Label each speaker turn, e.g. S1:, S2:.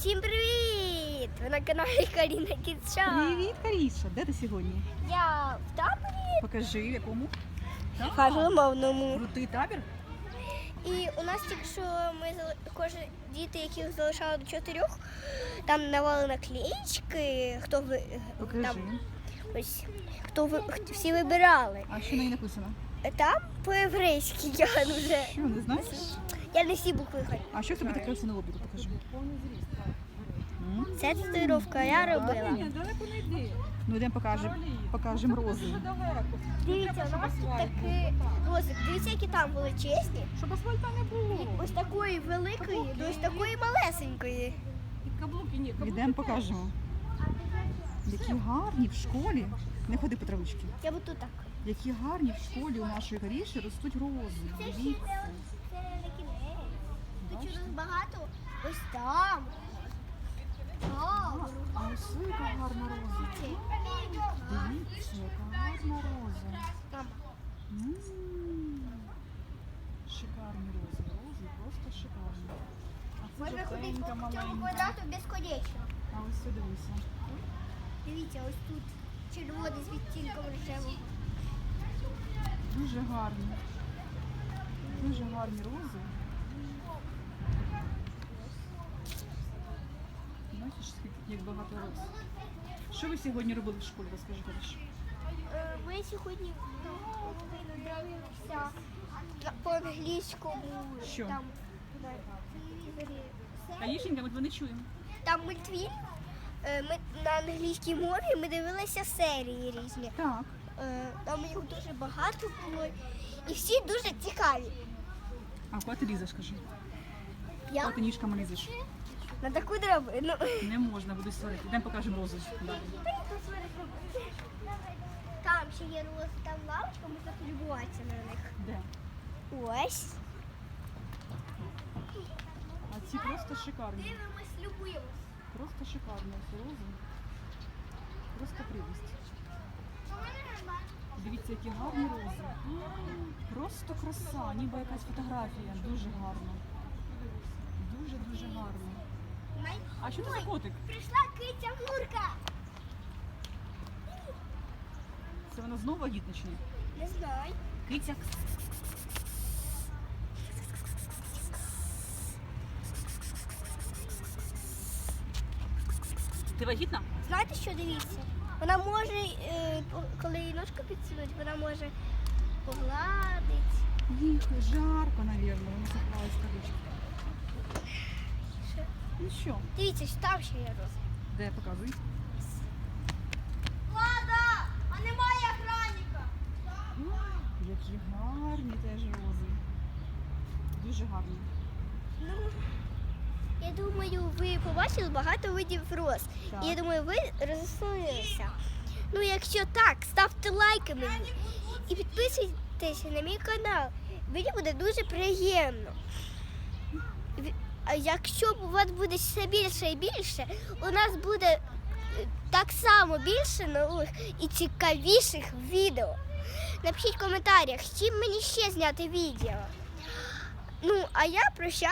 S1: Всім привіт! Ви на каналі Каріна Кітча.
S2: Привіт, Каріша. Де ти сьогодні?
S1: Я в таборі
S2: Покажи, в якому.
S1: Харламовному.
S2: Крутий табір.
S1: І у нас тільки що ми кожен діти, яких залишали до чотирьох, там навали наклеїчки, хто ви
S2: Покажи.
S1: там ось хто ви всі вибирали.
S2: А що на ній написано?
S1: Там по-єврейськи я вже.
S2: Що, не знаєш?
S1: Я не всі букви хочу.
S2: А що в тебе таке на лобі? Покажи.
S1: Це татуїровка я робила.
S3: далеко не йди.
S2: Ну йдемо покажемо. Покажемо рози.
S1: Дивіться, у нас тут такий розик. Дивіться, які там величезні.
S3: Щоб асфальта не було.
S1: Ось такої великої до ось такої малесенької.
S3: І каблуки ні. Каблуки
S2: Йдемо покажемо. Які гарні в школі. Не ходи по травички.
S1: Я буду так.
S2: Які гарні в школі у нашої Каріші ростуть рози. Дивіться.
S1: Тут через багато. Ось там.
S2: А ось яка гарна роза. Дивіться, яка гарна роза. М. Шикарні рози. Рози просто шикарні. А це
S1: Можна ходити
S2: жовтенька,
S1: по цьому
S2: маленька.
S1: квадрату безконечно.
S2: А ось це дивися.
S1: Дивіться, ось тут червоний з відтінком рожевого.
S2: Дуже гарні. Дуже гарні рози. Скільки багато роз. Що ви сьогодні робили в школі? Розкажи, Каріш.
S1: Е, Ми сьогодні половину дивимося по-англійському.
S2: Що?
S1: Там на телевізорі. серії.
S2: Карішенька, ми не чуємо.
S1: Там мультфільм. Е, Ми на англійській мові ми дивилися серії різні.
S2: Так.
S1: Е, Там їх дуже багато було. І всі дуже цікаві.
S2: А куди ти лізеш, кажи?
S1: Я
S2: Куди ти ніжками лізеш?
S1: На таку драбину.
S2: Не можна, буду сварити. Йдемо покажемо рози.
S1: Там ще є роз, там лавочка, можна полюбуватися на них.
S2: Де?
S1: Ось.
S2: А ці просто шикарні.
S1: Дивимось, любуємось.
S2: Просто шикарні ці рози. Просто прелість. Дивіться, які гарні рози. Просто краса, ніби якась фотографія. Дуже гарно. Дуже-дуже гарно. А що це за котик?
S1: Прийшла киця Мурка.
S2: Це вона знову вагітна чи ні?
S1: Не знаю.
S2: Киця. Ти вагітна?
S1: Знаєте, що дивіться? Вона може, е, коли її ножку підсунуть, вона може погладити.
S2: Їх жарко, мабуть, вона заховалась в кавички. Ну що?
S1: Дивіться, що там ще є роз.
S2: Де показуй?
S1: Влада! А немає охранника!
S2: Які гарні теж рози. Дуже гарні.
S1: Ну, я думаю, ви побачили багато видів роз.
S2: Так.
S1: І я думаю, ви розсунулися. Ну, якщо так, ставте лайки мені і підписуйтесь на мій канал. Мені буде дуже приємно. Якщо у вас буде все більше і більше, у нас буде е, так само більше нових і цікавіших відео. Напишіть в коментарях, чим мені ще зняти відео. Ну, а я прощаюся.